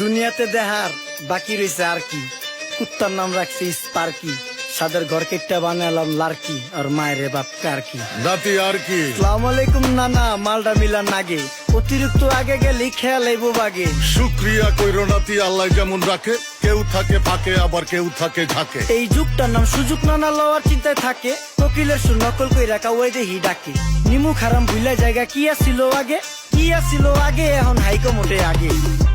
দুনিয়াতে দেহার বাকি রয়েছে আর কি। কুত্তার নাম রাখছি স্পার্কি। সাদের ঘর কেটটা বানালাম লার্কি আর মায়ের বাপ কার্কি নাতি আর কি। সালাম আলাইকুম নানা মালডা মিলা নাগে। অতিরিক্ত আগে গেলে খেয়াল আইব বাগে। শুক্রিয়া কইর নাতি আল্লাহ যেমন রাখে কেউ থাকে ফাঁকে আবার কেউ থাকে ঝাঁকে। এই যুগটার নাম সুযোগ নানা লওয়ার চিন্তায় থাকে। কোকিলের সুর নকল কই রাখা ওই দেহি ডাকে। নিমু খারাম ভুলা জায়গা কি আসিল আগে? কি আসিল আগে? এখন হাইকো মোটে আগে।